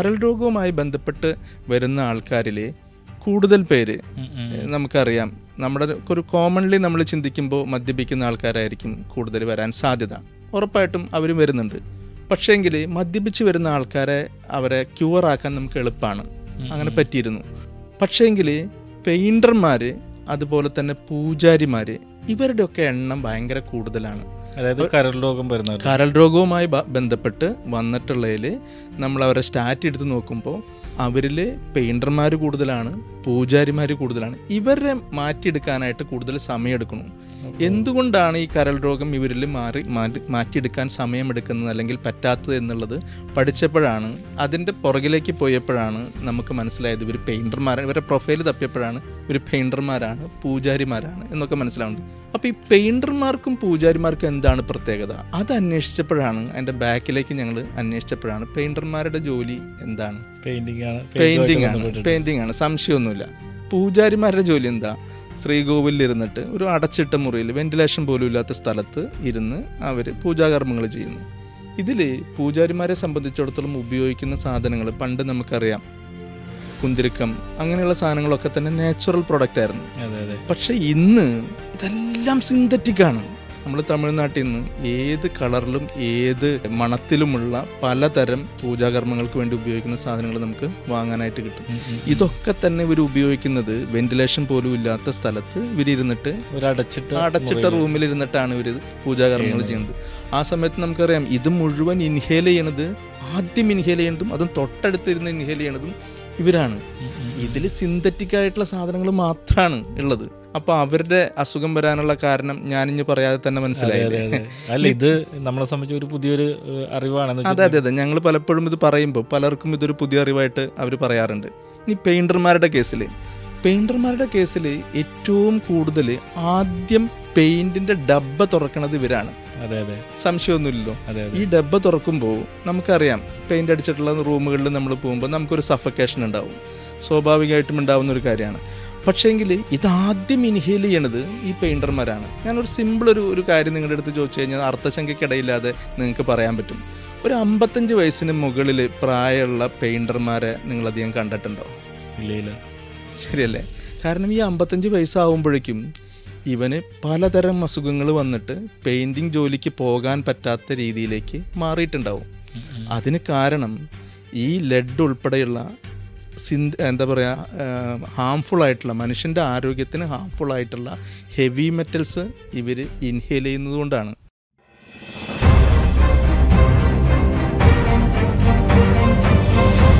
കരൾ രോഗവുമായി ബന്ധപ്പെട്ട് വരുന്ന ആൾക്കാരിൽ കൂടുതൽ പേര് നമുക്കറിയാം. നമ്മുടെ ഒരു കോമൺലി നമ്മൾ ചിന്തിക്കുമ്പോൾ മദ്യപിക്കുന്ന ആൾക്കാരായിരിക്കും കൂടുതൽ വരാൻ സാധ്യത. ഉറപ്പായിട്ടും അവരും വരുന്നുണ്ട്. പക്ഷേങ്കിൽ മദ്യപിച്ച് വരുന്ന ആൾക്കാരെ അവരെ ക്യൂർ ആക്കാൻ നമുക്ക് എളുപ്പമാണ് അങ്ങനെ പറ്റിയിരുന്നു. പക്ഷേങ്കിൽ പെയിന്റർമാർ അതുപോലെ തന്നെ പൂജാരിമാർ ഇവരുടെയൊക്കെ എണ്ണം ഭയങ്കര കൂടുതലാണ്. അതായത് കരൾ രോഗം വരുന്നത് കരൾ രോഗവുമായി ബന്ധപ്പെട്ട് വന്നിട്ടുള്ളതിൽ നമ്മൾ അവരെ സ്റ്റാറ്റ് എടുത്ത് നോക്കുമ്പോൾ അവരിൽ പെയിന്റർമാർ കൂടുതലാണ് പൂജാരിമാർ കൂടുതലാണ്. ഇവരെ മാറ്റിയെടുക്കാനായിട്ട് കൂടുതൽ സമയമെടുക്കണം എന്തുകൊണ്ടാണ് ഈ കരൾ രോഗം ഇവരിൽ മാറി മാറ്റി മാറ്റിയെടുക്കാൻ സമയമെടുക്കുന്നത് അല്ലെങ്കിൽ പറ്റാത്തത് എന്നുള്ളത് പഠിച്ചപ്പോഴാണ് അതിന്റെ പുറകിലേക്ക് പോയപ്പോഴാണ് നമുക്ക് മനസ്സിലായത് ഇവർ പെയിന്റർമാരാണ് ഇവരുടെ പ്രൊഫൈൽ തപ്പിയപ്പോഴാണ് ഇവർ പെയിന്റർമാരാണ് പൂജാരിമാരാണ് എന്നൊക്കെ മനസ്സിലാവുന്നത്. അപ്പോൾ ഈ പെയിന്റർമാർക്കും പൂജാരിമാർക്കും എന്താണ് പ്രത്യേകത? അത് അന്വേഷിച്ചപ്പോഴാണ് അതിന്റെ ബാക്കിലേക്ക് ഞങ്ങൾ അന്വേഷിച്ചപ്പോഴാണ് പെയിന്റർമാരുടെ ജോലി എന്താണ്? പെയിന്റിംഗ് ആണ് പെയിന്റിംഗ് ആണ് പെയിന്റിംഗ് ആണ് സംശയമൊന്നുമില്ല. പൂജാരിമാരുടെ ജോലി എന്താ? ശ്രീകോവിലിൽ ഇരുന്നിട്ട് ഒരു അടച്ചിട്ട മുറിയിൽ വെന്റിലേഷൻ പോലും ഇല്ലാത്ത സ്ഥലത്ത് ഇരുന്ന് അവർ പൂജാകർമ്മങ്ങൾ ചെയ്യുന്നു. ഇതിൽ പൂജാരിമാരെ സംബന്ധിച്ചിടത്തോളം ഉപയോഗിക്കുന്ന സാധനങ്ങൾ പണ്ട് നമുക്കറിയാം. കുന്തിരിക്കം അങ്ങനെയുള്ള സാധനങ്ങളൊക്കെ തന്നെ നാച്ചുറൽ പ്രൊഡക്റ്റ് ആയിരുന്നു. പക്ഷെ ഇന്ന് ഇതെല്ലാം സിന്തറ്റിക് ആണ്. നമ്മൾ തമിഴ്നാട്ടിൽ നിന്ന് ഏത് കളറിലും ഏത് മണത്തിലുമുള്ള പലതരം പൂജാകർമ്മങ്ങൾക്ക് വേണ്ടി ഉപയോഗിക്കുന്ന സാധനങ്ങൾ നമുക്ക് വാങ്ങാനായിട്ട് കിട്ടും. ഇതൊക്കെ തന്നെ ഇവർ ഉപയോഗിക്കുന്നത് വെന്റിലേഷൻ പോലും ഇല്ലാത്ത സ്ഥലത്ത് ഇവരിരുന്നിട്ട് അടച്ചിട്ട് അടച്ചിട്ട റൂമിൽ ഇരുന്നിട്ടാണ് ഇവർ പൂജാകർമ്മങ്ങൾ ചെയ്യുന്നത്. ആ സമയത്ത് നമുക്കറിയാം ഇത് മുഴുവൻ ഇൻഹേൽ ചെയ്യണത് ആദ്യം ഇൻഹേൽ ചെയ്യണതും അതും തൊട്ടടുത്തിരുന്ന് ഇൻഹേൽ ചെയ്യണതും ഇവരാണ്. ഇതിൽ സിന്തറ്റിക് ആയിട്ടുള്ള സാധനങ്ങൾ മാത്രമാണ് ഉള്ളത്. അപ്പൊ അവരുടെ അസുഖം വരാനുള്ള കാരണം ഞാനിഞ്ഞ് പറയാതെ തന്നെ മനസ്സിലായി മനസ്സിലായില്ലേ. അല്ല ഇത് നമ്മളെ സംബന്ധിച്ച് ഒരു പുതിയൊരു അറിവാണ് അതെ അതെ അതെ. ഞങ്ങൾ പലപ്പോഴും ഇത് പറയുമ്പോൾ പലർക്കും ഇതൊരു പുതിയ അറിവായിട്ട് അവർ പറയാറുണ്ട്. ഇനി പെയിന്റർമാരുടെ കേസിൽ പെയിന്റർമാരുടെ കേസിൽ ഏറ്റവും കൂടുതൽ ആദ്യം പെയിന്റിന്റെ ഡബ്ബ തുറക്കണത് ഇവരാണ്. സംശയമൊന്നുമില്ലല്ലോ. ഈ ഡബ്ബ തുറക്കുമ്പോൾ നമുക്കറിയാം പെയിന്റ് അടിച്ചിട്ടുള്ള റൂമുകളിൽ നമ്മൾ പോകുമ്പോൾ നമുക്കൊരു സഫക്കേഷൻ ഉണ്ടാവും. സ്വാഭാവികമായിട്ടും ഉണ്ടാവുന്ന ഒരു കാര്യമാണ്. പക്ഷേങ്കിൽ ഇതാദ്യം ഇൻഹേൽ ചെയ്യണത് ഈ പെയിന്റർമാരാണ് ഞാനൊരു സിമ്പിൾ ഒരു ഒരു കാര്യം നിങ്ങളുടെ അടുത്ത് ചോദിച്ചു കഴിഞ്ഞാൽ അർത്ഥശങ്കയ്ക്കിടയില്ലാതെ നിങ്ങൾക്ക് പറയാൻ പറ്റും. ഒരു അമ്പത്തഞ്ച് വയസ്സിന് മുകളിൽ പ്രായമുള്ള പെയിന്റർമാരെ നിങ്ങളധികം കണ്ടിട്ടുണ്ടോ? ഇല്ല ശരിയല്ലേ? കാരണം ഈ അമ്പത്തഞ്ച് വയസ്സാവുമ്പോഴേക്കും ഇവന് പലതരം അസുഖങ്ങൾ വന്നിട്ട് പെയിന്റിങ് ജോലിക്ക് പോകാൻ പറ്റാത്ത രീതിയിലേക്ക് മാറിയിട്ടുണ്ടാവും. അതിന് കാരണം ഈ ലെഡ് ഉൾപ്പെടെയുള്ള സിന്ത് എന്താ പറയുക ഹാംഫുൾ ആയിട്ടുള്ള മനുഷ്യന്റെ ആരോഗ്യത്തിന് ഹാംഫുൾ ആയിട്ടുള്ള ഹെവി മെറ്റൽസ് ഇവർ ഇൻഹേൽ ചെയ്യുന്നത് കൊണ്ടാണ്.